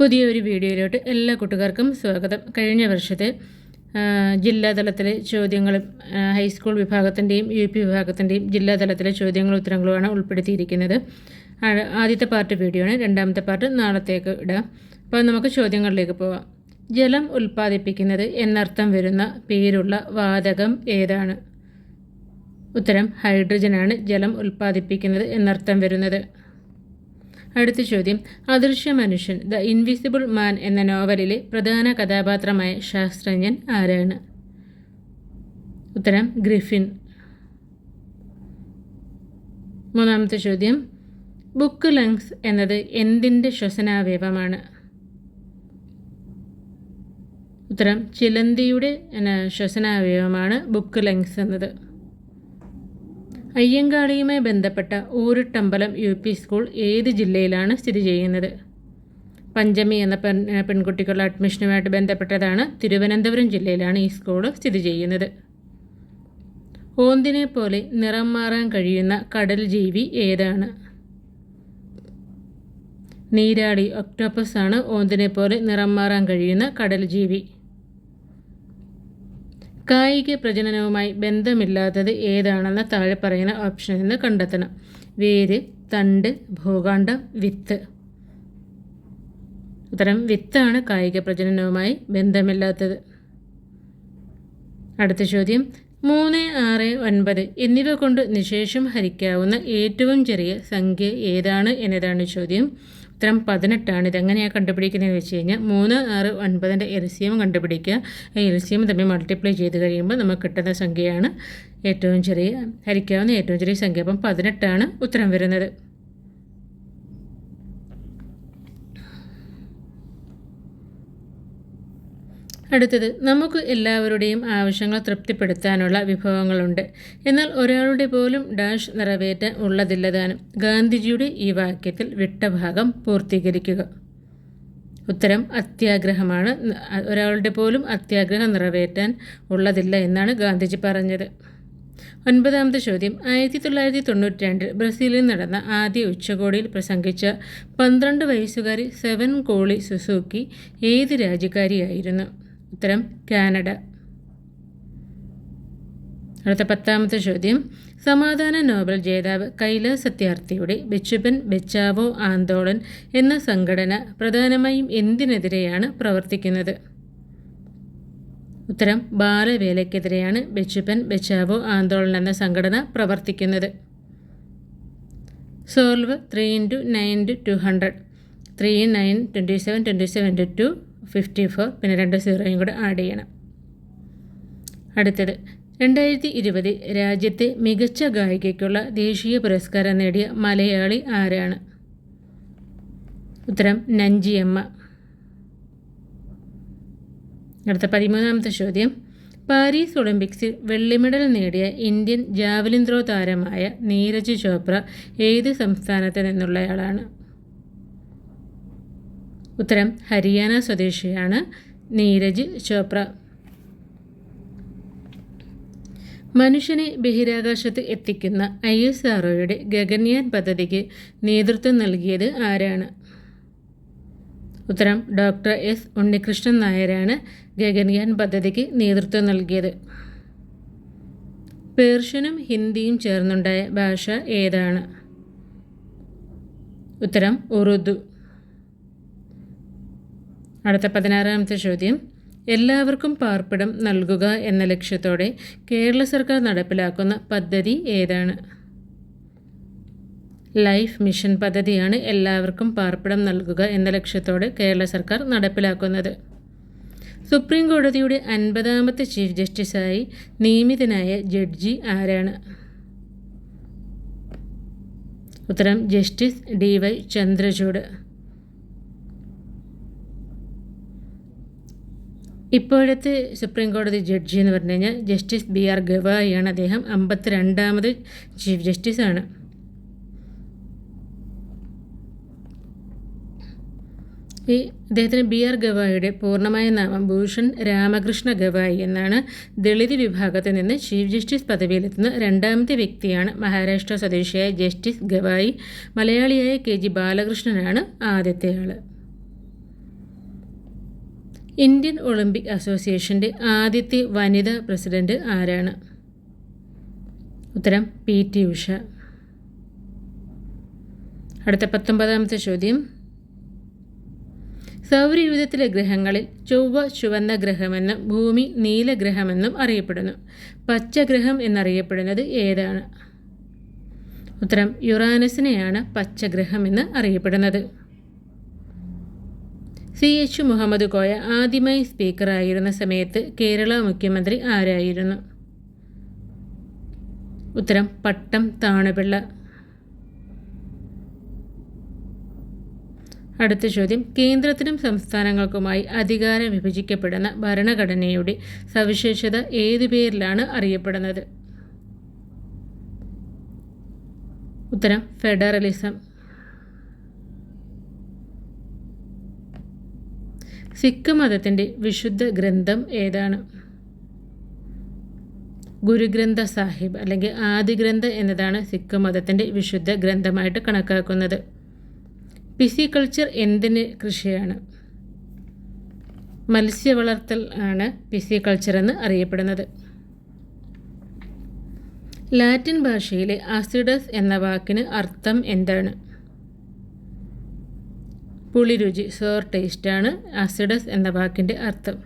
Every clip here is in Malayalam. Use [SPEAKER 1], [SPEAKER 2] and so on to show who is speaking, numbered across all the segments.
[SPEAKER 1] പുതിയ ഒരു വീഡിയോയിലോട്ട് എല്ലാ കൂട്ടുകാർക്കും സ്വാഗതം. കഴിഞ്ഞ വർഷത്തെ ജില്ലാതലത്തിലെ ചോദ്യങ്ങളും ഹൈസ്കൂൾ വിഭാഗത്തിന്റെയും യു പി വിഭാഗത്തിന്റെയും ജില്ലാതലത്തിലെ ചോദ്യങ്ങളും ഉത്തരങ്ങളുമാണ് ഉൾപ്പെടുത്തിയിരിക്കുന്നത്. ആദ്യത്തെ പാർട്ട് വീഡിയോ ആണ് രണ്ടാമത്തെ പാർട്ട് നാളത്തേക്ക് ഇടാം. അപ്പോൾ നമുക്ക് ചോദ്യങ്ങളിലേക്ക് പോവാം. ജലം ഉൽപ്പാദിപ്പിക്കുന്നത് എന്നർത്ഥം വരുന്ന പേരുള്ള വാതകം ഏതാണ്? ഉത്തരം ഹൈഡ്രജനാണ് ജലം ഉൽപ്പാദിപ്പിക്കുന്നത് എന്നർത്ഥം വരുന്നത്. അടുത്ത ചോദ്യം. അദൃശ്യ മനുഷ്യൻ ദ ഇൻവിസിബിൾ മാൻ എന്ന നോവലിലെ പ്രധാന കഥാപാത്രമായ ശാസ്ത്രജ്ഞൻ ആരാണ്? ഉത്തരം ഗ്രിഫിൻ. മൂന്നാമത്തെ ചോദ്യം. ബുക്ക് ലങ്സ് എന്നത് എന്തിന്റെ ശ്വസനാവയവമാണ് ഉത്തരം ചിലന്തിയുടെ ശ്വസനാവയവമാണ് ബുക്ക് ലങ്സ് എന്നത്. അയ്യങ്കാളിയുമായി ബന്ധപ്പെട്ട ഊരുട്ടമ്പലം യു പി സ്കൂൾ ഏത് ജില്ലയിലാണ് സ്ഥിതി ചെയ്യുന്നത്? പഞ്ചമി എന്ന പെൺ പെൺകുട്ടികളുടെ അഡ്മിഷനുമായിട്ട് ബന്ധപ്പെട്ടതാണ് തിരുവനന്തപുരം ജില്ലയിലാണ് ഈ സ്കൂൾ സ്ഥിതി ചെയ്യുന്നത്. ഓന്തിനെ പോലെ നിറം മാറാൻ കഴിയുന്ന കടൽ ജീവി ഏതാണ്? നീരാളി ഒക്ടോപ്പസ് ആണ് ഓന്തിനെ പോലെ നിറം മാറാൻ കഴിയുന്ന കടൽ ജീവി. കായിക പ്രജനനവുമായി ബന്ധമില്ലാത്തത് ഏതാണെന്ന് താഴെ പറയുന്ന ഓപ്ഷനിൽ നിന്ന് കണ്ടെത്തണം. വേര് തണ്ട് ഭൂകാണ്ഡം വിത്ത്. ഉത്തരം വിത്താണ് കായിക പ്രജനനവുമായി ബന്ധമില്ലാത്തത്. അടുത്ത ചോദ്യം മൂന്ന് ആറ് ഒൻപത് എന്നിവ കൊണ്ട് നിശേഷം ഹരിക്കാവുന്ന ഏറ്റവും ചെറിയ സംഖ്യ ഏതാണ് എന്നതാണ് ചോദ്യം. ഉത്തരം പതിനെട്ടാണ്. ഇതെങ്ങനെയാണ് കണ്ടുപിടിക്കുന്നതെന്ന് വെച്ച് കഴിഞ്ഞാൽ മൂന്ന് ആറ് ഒൻപതിന്റെ എൽസിയം കണ്ടുപിടിക്കുക. എൽസിയം തമ്മിൽ മൾട്ടിപ്ലൈ ചെയ്ത് കഴിയുമ്പോൾ നമുക്ക് കിട്ടുന്ന സംഖ്യയാണ് ഏറ്റവും ചെറിയ ഹരിക്കാവുന്ന ഏറ്റവും ചെറിയ സംഖ്യ. അപ്പം പതിനെട്ടാണ് ഉത്തരം വരുന്നത്. അടുത്തത് നമുക്ക് എല്ലാവരുടെയും ആവശ്യങ്ങൾ തൃപ്തിപ്പെടുത്താനുള്ള വിഭവങ്ങളുണ്ട്. എന്നാൽ ഒരാളുടെ പോലും ഡാഷ് നിറവേറ്റാൻ ഉള്ളതില്ലതാനും ഗാന്ധിജിയുടെ ഈ വാക്യത്തിൽ വിട്ട ഭാഗം പൂർത്തീകരിക്കുക. ഉത്തരം അത്യാഗ്രഹമാണ്. ഒരാളുടെ പോലും അത്യാഗ്രഹം നിറവേറ്റാൻ ഉള്ളതില്ല എന്നാണ് ഗാന്ധിജി പറഞ്ഞത്. ഒൻപതാമത്തെ ചോദ്യം ആയിരത്തി തൊള്ളായിരത്തി തൊണ്ണൂറ്റി രണ്ടിൽ ബ്രസീലിൽ നടന്ന ആദ്യ ഉച്ചകോടിയിൽ പ്രസംഗിച്ച പന്ത്രണ്ട് വയസ്സുകാരി സെവൻ കോളി സുസൂക്കി ഏത് രാജ്യക്കാരിയായിരുന്നു? ഉത്തരം കാനഡ. അടുത്ത പത്താമത്തെ ചോദ്യം. സമാധാന നോബൽ ജേതാവ് കൈലാസ് സത്യാർത്ഥിയുടെ ബെച്ചുബൻ ബെച്ചാവോ ആന്തോളൻ എന്ന സംഘടന പ്രധാനമായും എന്തിനെതിരെയാണ് പ്രവർത്തിക്കുന്നത്? ഉത്തരം ബാലവേലയ്ക്കെതിരെയാണ് ബെച്ചുബൻ ബെച്ചാവോ ആന്തോളൻ എന്ന സംഘടന പ്രവർത്തിക്കുന്നത്. Solve three into nine two two hundred. Three nine twenty seven twenty seven two fifty four പിന്നെ രണ്ട് സീറോയും കൂടെ ആഡ് ചെയ്യണം. അടുത്തത് രണ്ടായിരത്തി ഇരുപത് രാജ്യത്തെ മികച്ച ഗായികയ്ക്കുള്ള ദേശീയ പുരസ്കാരം നേടിയ മലയാളി ആരാണ്? ഉത്തരം നഞ്ചിയമ്മ അടുത്ത പതിമൂന്നാമത്തെ ചോദ്യം പാരീസ് ഒളിമ്പിക്സിൽ വെള്ളി മെഡൽ നേടിയ ഇന്ത്യൻ ജാവലിൻ ത്രോ താരമായ നീരജ് ചോപ്ര ഏത് സംസ്ഥാനത്ത് നിന്നുള്ളയാളാണ്? ഉത്തരം ഹരിയാന സ്വദേശിയാണ് നീരജ് ചോപ്ര. മനുഷ്യനെ ബഹിരാകാശത്ത് എത്തിക്കുന്ന ഐ എസ് ആർഒയുടെ ഗഗൻയാൻ പദ്ധതിക്ക് നേതൃത്വം നൽകിയത് ആരാണ്? ഉത്തരം ഡോക്ടർ എസ് ഉണ്ണികൃഷ്ണൻ നായരാണ് ഗഗൻയാൻ പദ്ധതിക്ക് നേതൃത്വം നൽകിയത്. പേർഷ്യനും ഹിന്ദിയും ചേർന്നുണ്ടായ ഭാഷ ഏതാണ്? ഉത്തരം ഉറുദു. അടുത്ത പതിനാറാമത്തെ ചോദ്യം. എല്ലാവർക്കും പാർപ്പിടം നൽകുക എന്ന ലക്ഷ്യത്തോടെ കേരള സർക്കാർ നടപ്പിലാക്കുന്ന പദ്ധതി ഏതാണ്? ലൈഫ് മിഷൻ പദ്ധതിയാണ് എല്ലാവർക്കും പാർപ്പിടം നൽകുക എന്ന ലക്ഷ്യത്തോടെ കേരള സർക്കാർ നടപ്പിലാക്കുന്നത്. സുപ്രീം കോടതിയുടെ അൻപതാമത്തെ ചീഫ് ജസ്റ്റിസായി നിയമിതനായ ജഡ്ജി ആരാണ്? ഉത്തരം ജസ്റ്റിസ് ഡി വൈ ചന്ദ്രചൂഡ്. ഇപ്പോഴത്തെ സുപ്രീം കോടതി ജഡ്ജി എന്ന് പറഞ്ഞു കഴിഞ്ഞാൽ ജസ്റ്റിസ് ബി ആർ ഗവായിയാണ് അദ്ദേഹം. അമ്പത്തിരണ്ടാമത് ചീഫ് ആണ്. ഈ അദ്ദേഹത്തിന് ബി ആർ ഗവായിയുടെ പൂർണമായ നാമം ഭൂഷൺ രാമകൃഷ്ണ ഗവായി എന്നാണ്. ദളിത് വിഭാഗത്തിൽ നിന്ന് ചീഫ് ജസ്റ്റിസ് പദവിയിലെത്തുന്ന രണ്ടാമത്തെ വ്യക്തിയാണ് മഹാരാഷ്ട്ര സ്വദേശിയായ ജസ്റ്റിസ് ഗവായി മലയാളിയായ കെ ജി ബാലകൃഷ്ണനാണ് ആദ്യത്തെ ആൾ ഇന്ത്യൻ ഒളിമ്പിക് അസോസിയേഷന്റെ ആദ്യത്തെ വനിതാ പ്രസിഡന്റ് ആരാണ്? ഉത്തരം പി ടി ഉഷ. അടുത്ത പത്തൊമ്പതാമത്തെ ചോദ്യം. സൗരയൂഥത്തിലെ ഗ്രഹങ്ങളിൽ ചൊവ്വ ചുവന്ന ഗ്രഹമെന്നും ഭൂമി നീലഗ്രഹമെന്നും അറിയപ്പെടുന്നു. പച്ചഗ്രഹം എന്നറിയപ്പെടുന്നത് ഏതാണ്? ഉത്തരം യുറാനസിനെയാണ് പച്ചഗ്രഹം എന്ന് അറിയപ്പെടുന്നത്. സി എച്ച് മുഹമ്മദ് കോയ ആദ്യമായി സ്പീക്കറായിരുന്ന സമയത്ത് കേരള മുഖ്യമന്ത്രി ആരായിരുന്നു? ഉത്തരം പട്ടം താണുപിള്ള. അടുത്ത ചോദ്യം കേന്ദ്രത്തിനും സംസ്ഥാനങ്ങൾക്കുമായി അധികാരം വിഭജിക്കപ്പെടുന്ന ഭരണഘടനയുടെ സവിശേഷത ഏതു പേരിലാണ് അറിയപ്പെടുന്നത്? ഉത്തരം ഫെഡറലിസം. സിഖ് മതത്തിന്റെ വിശുദ്ധ ഗ്രന്ഥം ഏതാണ്? ഗുരുഗ്രന്ഥ സാഹിബ് അല്ലെങ്കിൽ ആദി ഗ്രന്ഥ എന്നതാണ് സിഖ് മതത്തിന്റെ വിശുദ്ധ ഗ്രന്ഥമായിട്ട് കണക്കാക്കുന്നത്. പിസിക്കൾച്ചർ എന്തിന് കൃഷിയാണ്? മത്സ്യ വളർത്തൽ ആണ് പിസിക്കൾച്ചർ എന്ന് അറിയപ്പെടുന്നത്. ലാറ്റിൻ ഭാഷയിലെ ആസിഡസ് എന്ന വാക്കിന് അർത്ഥം എന്താണ്? പുളിരുചി സോർ ടേസ്റ്റാണ് ആസിഡസ് എന്ന വാക്കിന്റെ അർത്ഥം.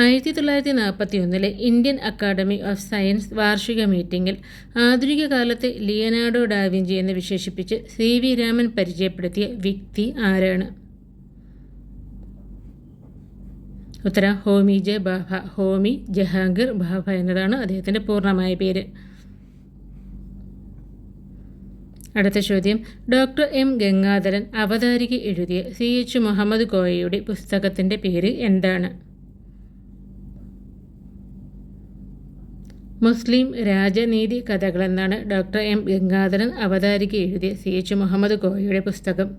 [SPEAKER 1] ആയിരത്തി തൊള്ളായിരത്തി നാൽപ്പത്തി ഒന്നിലെ ഇന്ത്യൻ അക്കാഡമി ഓഫ് സയൻസ് വാർഷിക മീറ്റിംഗിൽ ആധുനിക കാലത്തെ ലിയനാർഡോ ഡാവിഞ്ചി എന്ന് വിശേഷിപ്പിച്ച് സി വി രാമൻ പരിചയപ്പെടുത്തിയ വ്യക്തി ആരാണ്? ഉത്തരം ഹോമി ജെ ബാഭ. ഹോമി ജഹാംഗീർ ബാഭ എന്നതാണ് അദ്ദേഹത്തിന്റെ പൂർണമായ പേര്. അടുത്ത ചോദ്യം. ഡോക്ടർ എം ഗംഗാധരൻ അവതാരിക എഴുതിയ സി എച്ച് മുഹമ്മദ് കോയയുടെ പുസ്തകത്തിന്റെ പേര് എന്താണ്? മുസ്ലിം രാജനീതി കഥകളെന്നാണ് ഡോക്ടർ എം ഗംഗാധരൻ അവതാരിക എഴുതിയ സി എച്ച് മുഹമ്മദ് കോയയുടെ പുസ്തകം.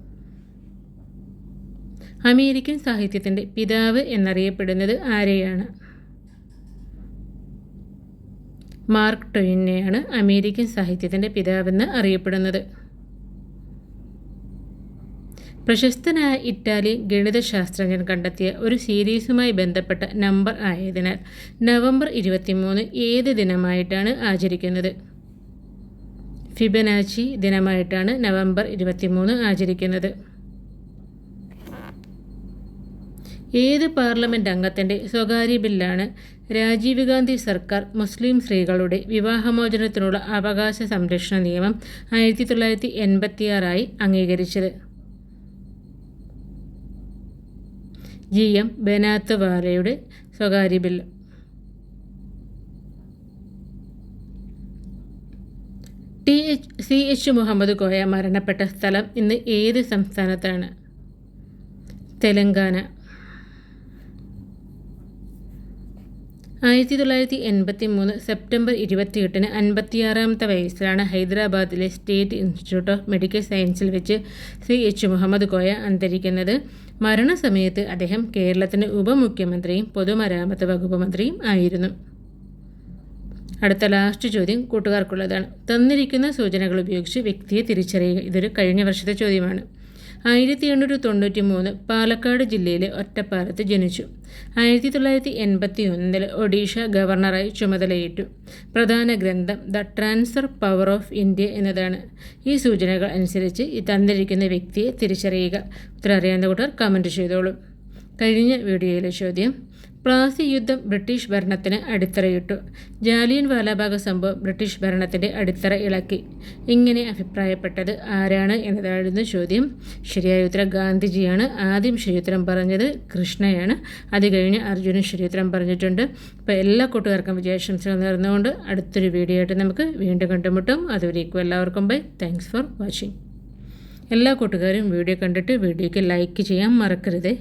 [SPEAKER 1] അമേരിക്കൻ സാഹിത്യത്തിന്റെ പിതാവ് എന്നറിയപ്പെടുന്നത് ആരെയാണ്? മാർക്ക് ടൊയിനെയാണ് അമേരിക്കൻ സാഹിത്യത്തിന്റെ പിതാവെന്ന് അറിയപ്പെടുന്നത്. പ്രശസ്തനായ ഇറ്റാലിയൻ ഗണിതശാസ്ത്രജ്ഞൻ കണ്ടെത്തിയ ഒരു സീരീസുമായി ബന്ധപ്പെട്ട നമ്പർ ആയതിനാൽ നവംബർ ഇരുപത്തിമൂന്ന് ഏത് ദിനമായിട്ടാണ് ആചരിക്കുന്നത്? ഫിബനാച്ചി ദിനമായിട്ടാണ് നവംബർ ഇരുപത്തിമൂന്ന് ആചരിക്കുന്നത്. ഏത് പാർലമെന്റ് അംഗത്തിന്റെ സ്വകാര്യ ബില്ലാണ് രാജീവ് ഗാന്ധി സർക്കാർ മുസ്ലിം സ്ത്രീകളുടെ വിവാഹമോചനത്തിനുള്ള അവകാശ സംരക്ഷണ നിയമം ആയിരത്തി തൊള്ളായിരത്തി എൺപത്തിയാറായി അംഗീകരിച്ചത്? ജി എം ബനാത്ത് വാലയുടെ സ്വകാര്യ bill T H C H Muhammad Koya മരണപ്പെട്ട സ്ഥലം ഇന്ന് ഏത് സംസ്ഥാനത്താണ്? തെലങ്കാന. ആയിരത്തി തൊള്ളായിരത്തി എൺപത്തി മൂന്ന് സെപ്റ്റംബർ ഇരുപത്തിയെട്ടിന് അൻപത്തിയാറാമത്തെ വയസ്സിലാണ് ഹൈദരാബാദിലെ സ്റ്റേറ്റ് ഇൻസ്റ്റിറ്റ്യൂട്ട് ഓഫ് മെഡിക്കൽ സയൻസിൽ വെച്ച് സി എച്ച് മുഹമ്മദ് കോയ അന്തരിക്കുന്നത്. മരണസമയത്ത് അദ്ദേഹം കേരളത്തിന്റെ ഉപമുഖ്യമന്ത്രിയും പൊതുമരാമത്ത് വകുപ്പ് മന്ത്രിയും ആയിരുന്നു. അടുത്ത ലാസ്റ്റ് ചോദ്യം കൂട്ടുകാർക്കുള്ളതാണ്. തന്നിരിക്കുന്ന സൂചനകൾ ഉപയോഗിച്ച് വ്യക്തിയെ തിരിച്ചറിയുക. ഇതൊരു കഴിഞ്ഞ വർഷത്തെ ചോദ്യമാണ്. ആയിരത്തി എണ്ണൂറ്റി തൊണ്ണൂറ്റി മൂന്ന് പാലക്കാട് ജില്ലയിലെ ഒറ്റപ്പാലത്ത് ജനിച്ചു. ആയിരത്തി തൊള്ളായിരത്തി എൺപത്തി ഒന്നിൽ ഒഡീഷ ഗവർണറായി ചുമതലയേറ്റു. പ്രധാന ഗ്രന്ഥം the transfer power of India എന്നതാണ്. ഈ സൂചനകൾ അനുസരിച്ച് ഈ തന്നിരിക്കുന്ന വ്യക്തിയെ തിരിച്ചറിയുക. ഉത്തരം കൂട്ടർ കമന്റ് ചെയ്തോളൂ. കഴിഞ്ഞ വീഡിയോയിലെ ചോദ്യം പ്ലാസി യുദ്ധം ബ്രിട്ടീഷ് ഭരണത്തിന് അടിത്തറയിട്ടു. ജാലിയൻ വാലാബാഗ് സംഭവം ബ്രിട്ടീഷ് ഭരണത്തിന്റെ അടിത്തറ ഇളക്കി. ഇങ്ങനെ അഭിപ്രായപ്പെട്ടത് ആരാണ് എന്നതായിരുന്നു ചോദ്യം. ശരിയായ ഉത്തരം ഗാന്ധിജിയാണ്. ആദ്യം ശരിയുത്തരം പറഞ്ഞത് കൃഷ്ണയാണ്. അത് കഴിഞ്ഞ് അർജുനൻ ശരിയുത്തരം പറഞ്ഞിട്ടുണ്ട്. അപ്പോൾ എല്ലാ കൂട്ടുകാർക്കും വിജയാശംസകൾ നേർന്നുകൊണ്ട് അടുത്തൊരു വീഡിയോ ആയിട്ട് നമുക്ക് വീണ്ടും കണ്ടുമുട്ടും. അതുവരേക്കും എല്ലാവർക്കും ബൈ താങ്ക്സ് ഫോർ വാച്ചിങ് എല്ലാ കൂട്ടുകാരും വീഡിയോ കണ്ടിട്ട് വീഡിയോയ്ക്ക് ലൈക്ക് ചെയ്യാൻ മറക്കരുതേ.